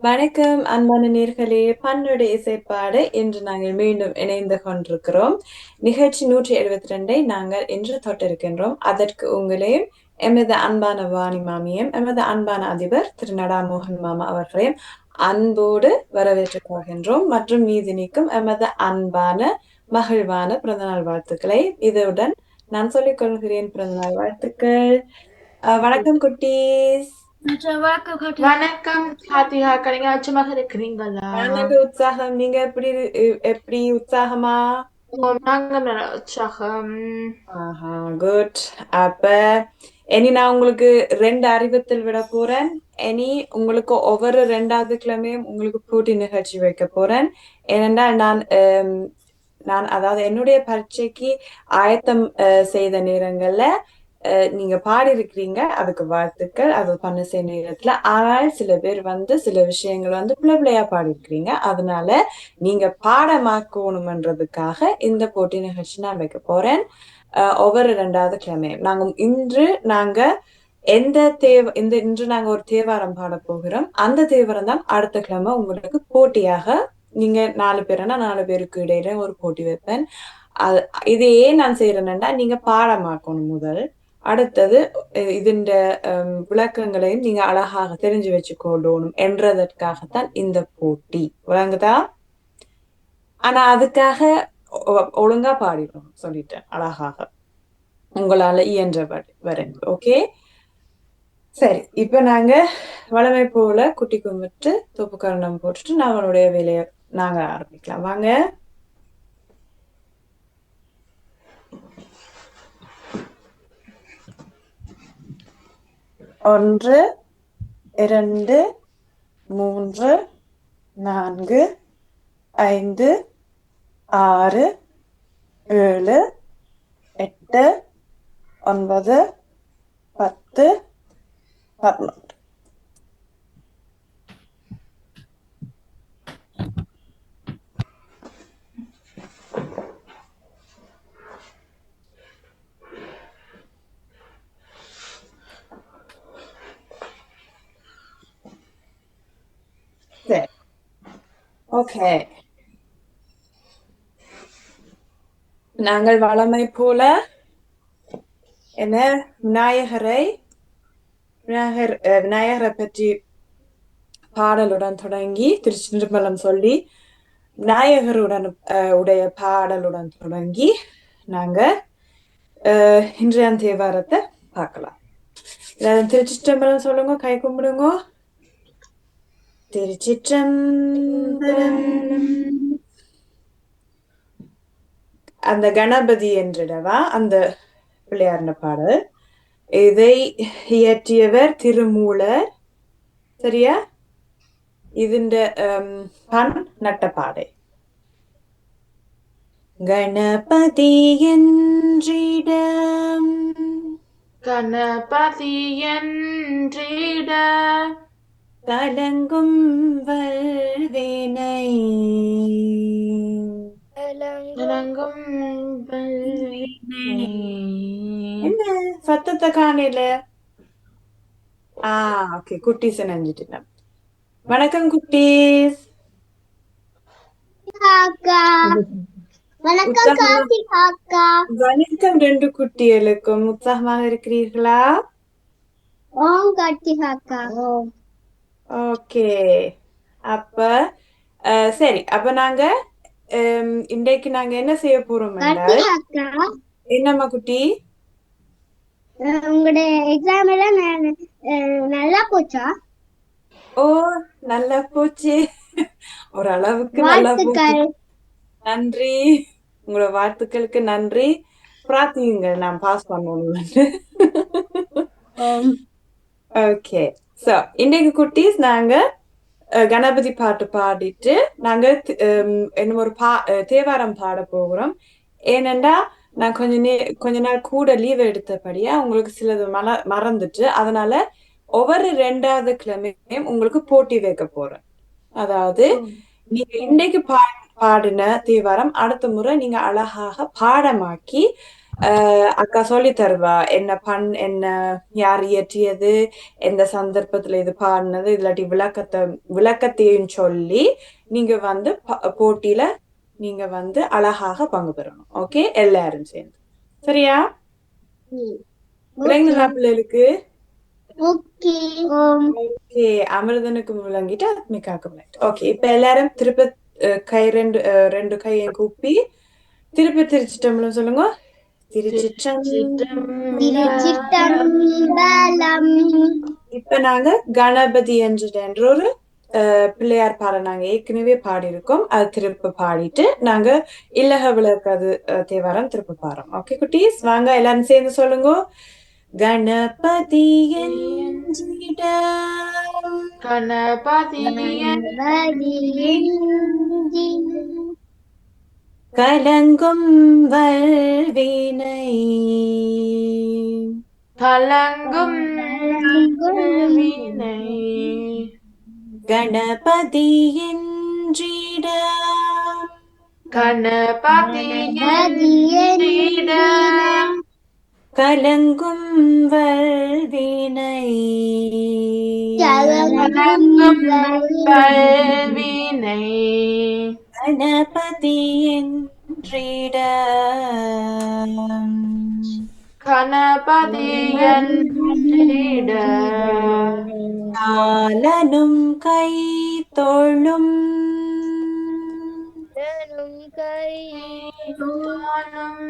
வணக்கம் அன்பான நேர்களே. பன்னோட இசைப்பாடு இன்று நாங்கள் மீண்டும் இணைந்து கொண்டிருக்கிறோம். நிகழ்ச்சி நூற்றி எழுபத்தி ரெண்டை நாங்கள் இன்று தொட்டிருக்கின்றோம். அதற்கு உங்களையும் எமது அன்பான வாணி மாமியும் எமது அன்பான அதிபர் திரு நடா மோகன் மாமா அவர்களையும் அன்போடு வரவேற்றுக் கொள்கின்றோம். மற்றும் மீதி நீக்கும் எமது அன்பான மகிழ்வான பிறந்தநாள் வாழ்த்துக்களை இதனுடன் நான் சொல்லிக் கொள்கிறேன். பிறந்தநாள் வாழ்த்துக்கள். அஹ் வணக்கம் குட்டீஸ். வணக்கம் கார்த்திகா நீங்க அச்சமாக இருக்கிறீங்களா நல்ல உற்சாகம். நீங்க எப்படி எப்படி உற்சாகமா? ஓ, நாங்க நல்ல உற்சாகம். குட் அப்ப இனி நான் உங்களுக்கு ரெண்டு அறிவித்தல் விட போறேன். இனி உங்களுக்கு ஒவ்வொரு ரெண்டாவது கிழமையும் உங்களுக்கு போட்டி நிகழ்ச்சி வைக்க போறேன். ஏனென்றால் நான் நான் அதாவது என்னுடைய பரீட்சைக்கு ஆயத்தம் அஹ், செய்த நேரங்கள்ல நீங்க பாடி இருக்கிறீங்க அதுக்கு வாழ்த்துக்கள். அது பண்ண செய்ய நேரத்துல ஆனால் சில பேர் வந்து சில விஷயங்கள் வந்து பிள்ளை பிள்ளையா பாடி இருக்கிறீங்க அதனால நீங்க பாடமாக்கணும்ன்றதுக்காக இந்த போட்டி நிகழ்ச்சி நான் வைக்க போறேன். ஒவ்வொரு ரெண்டாவது கிழமையும். நாங்க இன்று நாங்க எந்த தேவ இந்த இன்று நாங்க ஒரு தேவாரம் பாட போகிறோம். அந்த தேவாரம் தான் அடுத்த கிழமை உங்களுக்கு போட்டியாக நீங்க நாலு பேருன்னா நாலு பேருக்கு இடையில ஒரு போட்டி வைப்பேன். அது இது ஏன் நான் செய்யறேன்னா நீங்க பாடமாக்கணும் முதல். அடுத்தது அஹ் இதுண்ட விளக்கங்களையும் நீங்க அழகாக தெரிஞ்சு வச்சுக்கொள்ளணும் என்றதற்காகத்தான் இந்த போட்டி. விளங்குதா? ஆனா அதுக்காக ஒ- ஒழுங்கா பாடிடணும் சொல்லிட்டேன் அழகாக. உங்களால இயன்ற வரேன் ஓகே? சரி இப்ப நாங்க வளமை போல குட்டி கும்பிட்டு தொப்பு கரணம் போட்டுட்டு நம்மளுடைய வேலையை நாங்க ஆரம்பிக்கலாம். வாங்க. ஒன்று இரண்டு மூன்று நான்கு ஐந்து ஆறு ஏழு எட்டு ஒன்பது பத்து பதினொன்று சரி ஓகே நாங்கள் வளமை போல என்ன? விநாயகரை விநாயகர் விநாயகரை பற்றி பாடலுடன் தொடங்கி திருச்சிற்றம்பலம் சொல்லி விநாயகருடன் அஹ், உடைய பாடலுடன் தொடங்கி நாங்க அஹ், இன்றைய தேவாரத்தை பார்க்கலாம். எல்லாரும் திருச்சிற்றம்பலம் சொல்லுங்க கை கும்பிடுங்க. திருச்சிற்றம்பலம். அந்த கணபதி என்றிடவா? அந்த விளையாடின பாடல். இதை இயற்றியவர் திருமூலர். சரியா? இதுண்ட பண் நட்டப்பாடை கணபதி என்றிடம். கணபதி என்றிடம். கலங்கும் வல்வினை வல்வினை. என்ன சத்தத்தை காணல ஆ ஓகே குட்டீஸ் நினைஞ்சிட்டேன் வணக்கம் குட்டீஸ் வணக்கம் ரெண்டு குட்டிகளுக்கும் உற்சாகமாக இருக்கிறீர்களா ஓம் கார்த்திக் அக்கா ஓகே அப்ப அஹ், சரி. அப்ப நாங்க ஹம், இன்றைக்கு நாங்க என்ன செய்ய போறோம் என்றால் கார்த்திக் அக்கா என்னம்மா குட்டி? அஹ் உங்களோட எக்ஸாம் எல்லாம் ந- அஹ் நல்லா போச்சா? ஓ நல்லா போச்சு. ஒரு அளவுக்கு நல்லா போச்சு. வாழ்த்துக்கள். நன்றி. உங்களோட வாழ்த்துக்களுக்கு நன்றி. பிரார்த்தியுங்கள். நான் பாஸ் பண்ணணும்னு ஓகே சோ இன்னைக்கு குட்டீஸ் நாங்க கணபதி பாட்டு பாடிட்டு நாங்க இன்னும் ஒரு பா தேவாரம் பாட போகிறோம் ஏனென்றா நான் கொஞ்ச நே கொஞ்ச நாள் கூட லீவ் எடுத்தபடியா உங்களுக்கு சிலது மல மறந்துட்டு அதனால ஒவ்வொரு ரெண்டாவது கிழமையும் உங்களுக்கு போட்டி வைக்க போறேன் அதாவது நீங்க இன்னைக்கு பா பாடின தேவாரம் அடுத்த முறை நீங்க அழகாக பாடமாக்கி அக்கா சொல்லி தருவா என்ன பண் என்ன யார் இயற்றியது? எந்த சந்தர்ப்பத்துல இது பாடினது? இல்லாட்டி விளக்கத்தை விளக்கத்தையும் சொல்லி நீங்க வந்து போட்டியில நீங்க வந்து அழகாக பங்கு பெறணும். ஓகே? எல்லாரும் சேர்ந்து. சரியா? விளங்குதா பிள்ளைகளுக்கு? ஓகே. அமிர்தனுக்கு விளங்கிட்டு ஆத்மிகாக்கு விளங்கிட்டு ஓகே. இப்ப எல்லாரும் திருப்ப கை ரெண்டு ரெண்டு கையை கூப்பி திருப்பி திருச்சிட்டம்பலம் சொல்லுங்க. இப்ப நாங்க கணபதி என்று என்ற ஒரு அஹ், பிள்ளையார் பாடல் நாங்க ஏற்கனவே பாடியிருக்கோம். அது திருப்ப பாடிட்டு நாங்க இல்லக விளக்கது தேவாரம் திருப்ப பாடுறோம். ஓகே குட்டீஸ் வாங்க எல்லாரும் சேர்ந்து சொல்லுங்க. கணபதி கணபதியன் கலங்கும் வல்வினை கலங்கும் வினை கணபதி என்றிடம் கணபதியிடம் கலங்கும் வல்வினை கலங்கும் கல்வினை கணபதி என்றிடம் கணபதியன்றிடம் காலனும் கை தொழும் தானும்